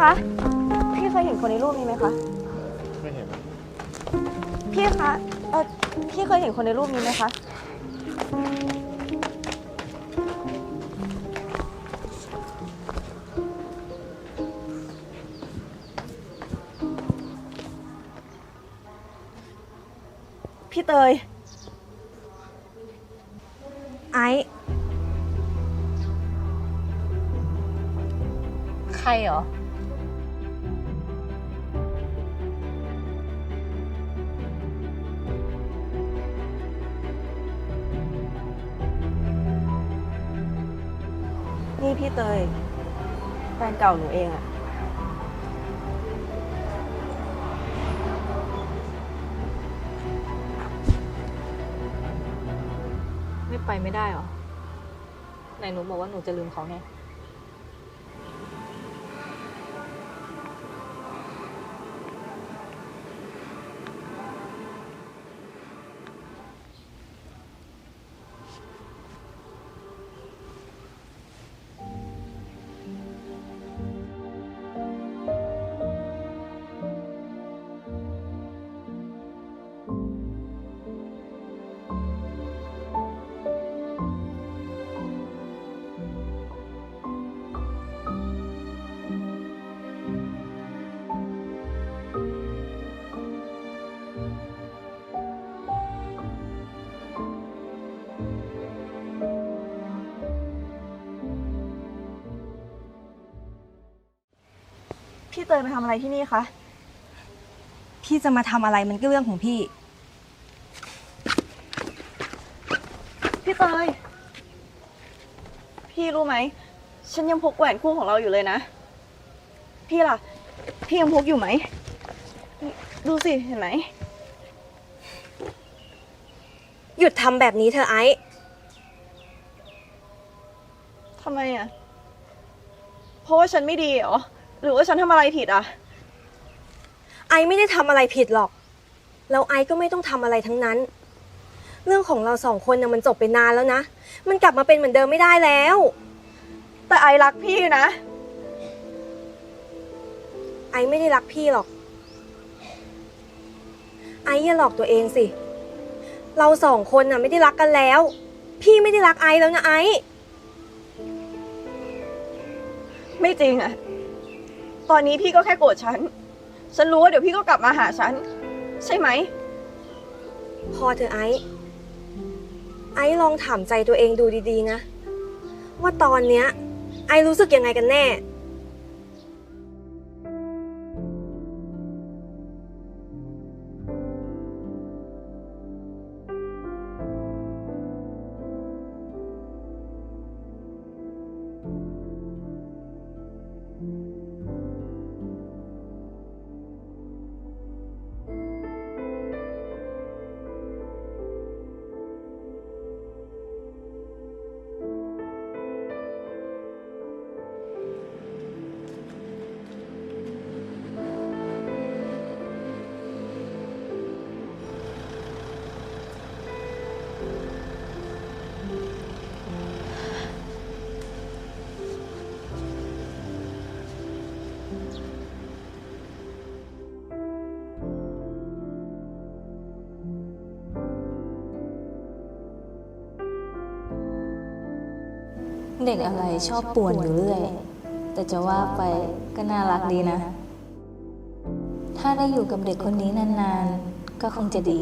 คะ พี่เคยเห็นคนในรูปนี้ไหมคะ ไม่เห็นพี่คะ เออพี่เคยเห็นคนในรูปนี้ไหมคะ พี่เตย ไอซ์ใครเหรอ นี่พี่เตย แฟนเก่าหนูเองอะไม่ไปไม่ได้เหรอ ไหนหนูบอกว่าหนูจะลืมเขาไง ตยมาทำอะไรที่นี่คะ พี่จะมาทำอะไรมันก็เรื่องของพี่ พี่เตย พี่รู้ไหม ฉันยังพกแหวนคู่ของเราอยู่เลยนะ พี่ล่ะ พี่ยังพกอยู่ไหมนี่ดูสิ เห็นไหม หยุดทำแบบนี้เธอะไอซ์ทำไมอะ เพราะว่าฉันไม่ดีเหรอ หรือว่าฉันทำอะไรผิดอะไอซ์ไม่ได้ทำอะไรผิดหรอก แล้วไอซ์ก็ไม่ต้องทำอะไรทั้งนั้น เรื่องของเราสองคนน่ะมันจบไปนานแล้วนะ มันกลับมาเป็นเหมือนเดิมไม่ได้แล้ว แต่ไอรักพี่นะ ไอซ์ไม่ได้รักพี่หรอก ไอซ์อย่าหลอกตัวเองสิ เราสองคนน่ะไม่ได้รักกันแล้ว พี่ไม่ได้รักไอซ์แล้วนะไอซ์ไม่จริงอะ ตอนนี้พี่ก็แค่โกรธฉัน ฉันรู้ว่าเดี๋ยวพี่ก็กลับมาหาฉัน ใช่ไหม พอเธอะไอซ์ไอซ์ลองถามใจตัวเองดูดีๆนะ ว่าตอนเนี้ย ไอซ์รู้สึกยังไงกันแน่ ด็กอะไรชอบป่วนอยู่เรื่อย แต่จะว่าไปก็น่ารักดีนะ ถ้าได้อยู่กับเด็กคนนี้นานๆ ก็คงจะดี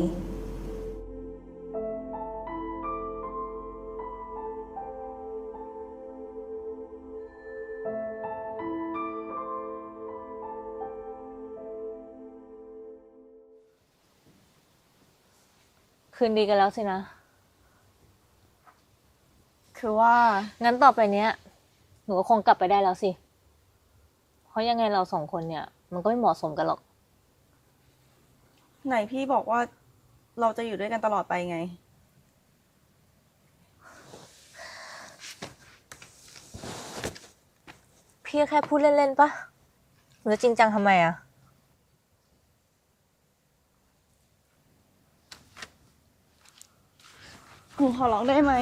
คืนดีกันแล้วสินะ คือว่า งั้นต่อไปเนี้ย หนูก็คงกลับไปได้แล้วสิ เพราะยังไงเราสองคนเนี่ย มันก็ไม่เหมาะสมกันหรอก ไหนพี่บอกว่าเราจะอยู่ด้วยกันตลอดไปไง พี่แค่พูดเล่นๆปะหรือจริงจังทำไมอะหนูขอร้องได้ไหม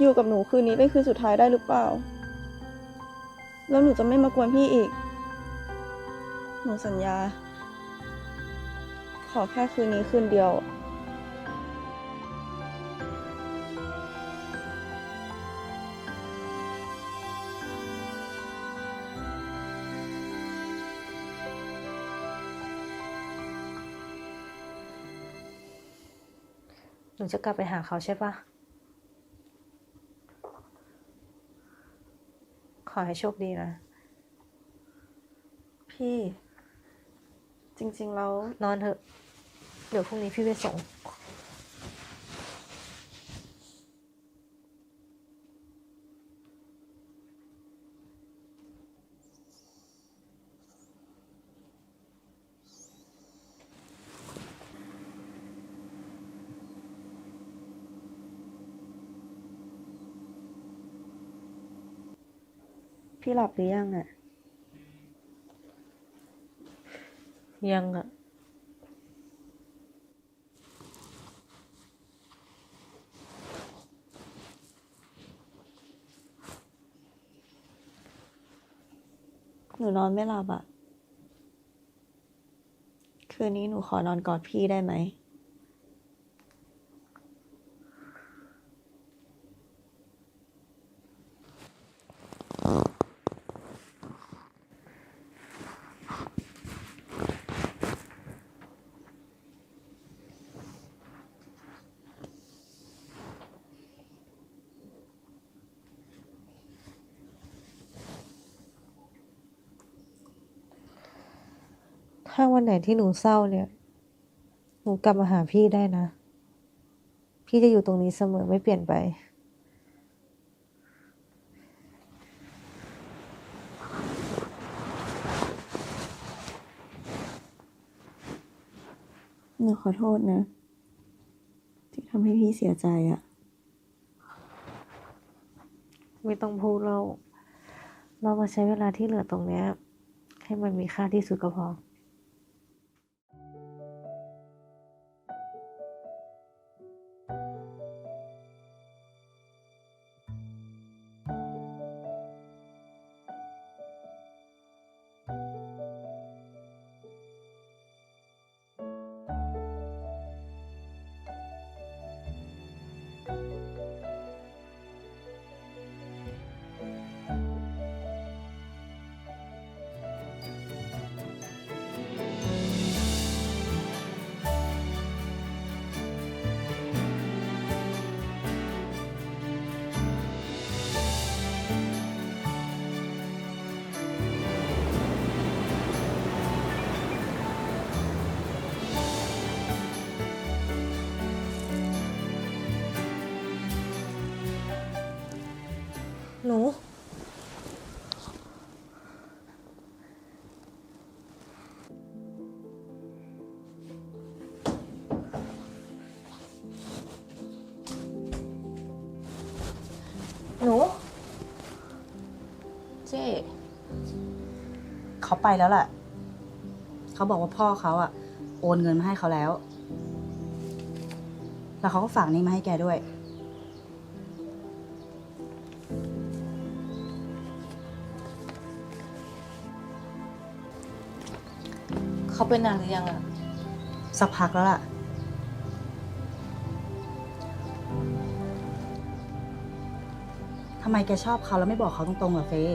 อยู่กับหนูคืนนี้เป็นคืนสุดท้ายได้หรือเปล่า แล้วหนูจะไม่มากวนพี่อีก หนูสัญญา ขอแค่คืนนี้คืนเดียวหนูจะกลับไปหาเขาใช่ปะ ขอให้โชคดีนะ พี่ จริง ๆ แล้วนอนเถอะ เดี๋ยวพรุ่งนี้พี่ไปส่ง หลับหรือยังอะยังอะหนูนอนไม่หลับอะคืนนี้หนูขอนอนกอดพี่ได้ไหม ถ้าวันไหนที่หนูเศร้าเนี่ย หนูกลับมาหาพี่ได้นะ พี่จะอยู่ตรงนี้เสมอไม่เปลี่ยนไป หนูขอโทษนะ ที่ทำให้พี่เสียใจอะไม่ต้องพูดเรา เรามาใช้เวลาที่เหลือตรงเนี้ย ให้มันมีค่าที่สุดก็พอ นูหนู เจ้เขาไปแล้วแหละ เขาบอกว่าพ่อเขาอะโอนเงินมาให้เขาแล้ว แล้วเขาก็ฝากนี้มาให้แกด้วย เขาเป็นนานหรือยังอะสักพักแล้วล่ะ ทำไมแกชอบเขาแล้วไม่บอกเขาตรงๆอะเฟย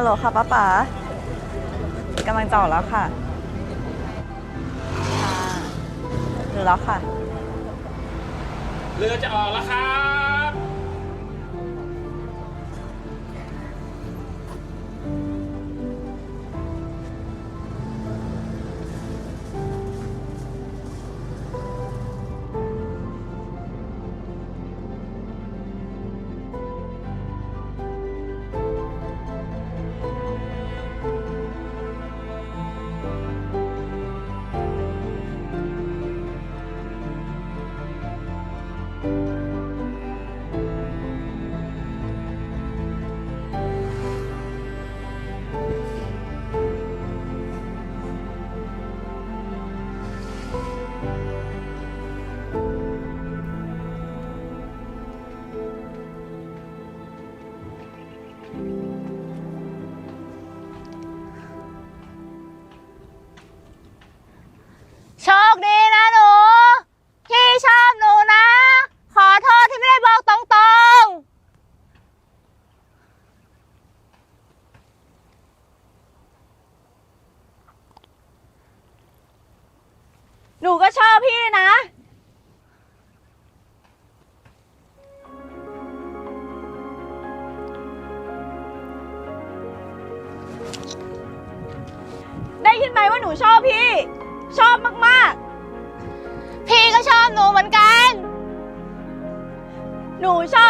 ฮัลโหลค่ะป้าป๋ากำลังจะออกแล้วค่ะค่ะรู้แล้วค่ะ เรือจะออกแล้วครับ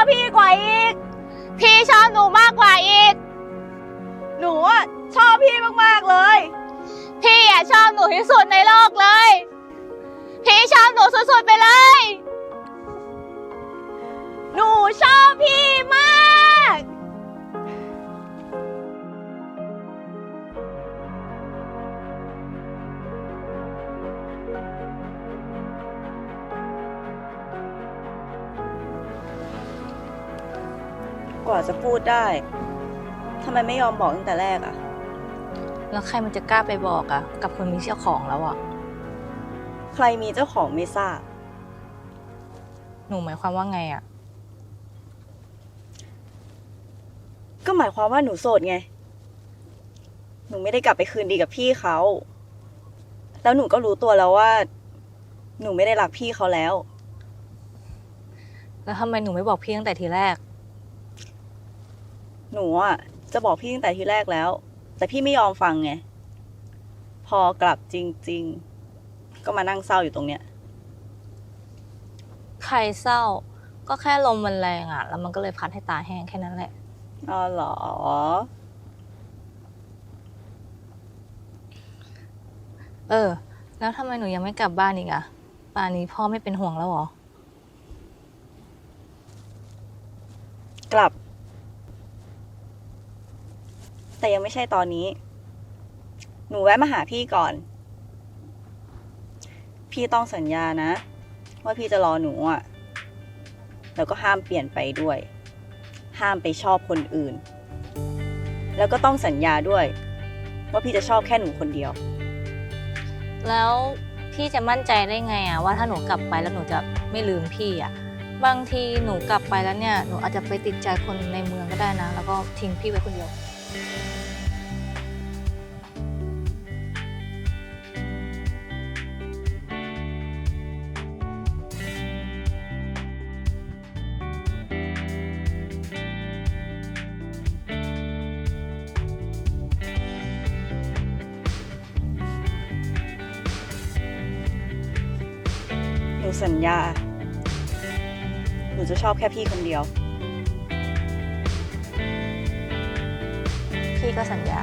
พี่กว่าอีก พี่ชอบหนูมากกว่าอีก หนูอะชอบพี่มากๆเลย พี่อะชอบหนูที่สุดในโลกเลย พี่ชอบหนูสุดๆไปเลย หนูชอบพี่ กว่าจะพูดได้ทำไมไม่ยอมบอกตั้งแต่แรกอะแล้วใครมันจะกล้าไปบอกอะกับคนมีเจ้าของแล้วอะใครมีเจ้าของไม่ทราบ หนูหมายความว่าไงอะก็หมายความว่าหนูโสดไง หนูไม่ได้กลับไปคืนดีกับพี่เขา แล้วหนูก็รู้ตัวแล้วว่า หนูไม่ได้รักพี่เขาแล้ว แล้วทำไมหนูไม่บอกพี่ตั้งแต่ทีแรก หนูอะจะบอกพี่ตั้งแต่ทีแรกแล้ว แต่พี่ไม่ยอมฟังไง พอกลับจริง ๆ ก็มานั่งเศร้าอยู่ตรงเนี้ย ใครเศร้า ก็แค่ลมมันแรงอะแล้วมันก็เลยพัดให้ตาแห้งแค่นั้นแหละ อ๋อเหรอ เออ แล้วทำไมหนูยังไม่กลับบ้านอีกอะป่านนี้พ่อไม่เป็นห่วงแล้วเหรอกลับ แต่ยังไม่ใช่ตอนนี้ หนูแวะมาหาพี่ก่อน พี่ต้องสัญญานะ ว่าพี่จะรอหนูอะ แล้วก็ห้ามเปลี่ยนไปด้วย ห้ามไปชอบคนอื่น แล้วก็ต้องสัญญาด้วย ว่าพี่จะชอบแค่หนูคนเดียว แล้วพี่จะมั่นใจได้ไงอะว่าถ้าหนูกลับไปแล้วหนูจะไม่ลืมพี่อะบางทีหนูกลับไปแล้วเนี่ยหนูอาจจะไปติดใจคนในเมืองก็ได้นะ แล้วก็ทิ้งพี่ไว้คนเดียว สัญญา หนูจะชอบแค่พี่คนเดียว ก็สัญญา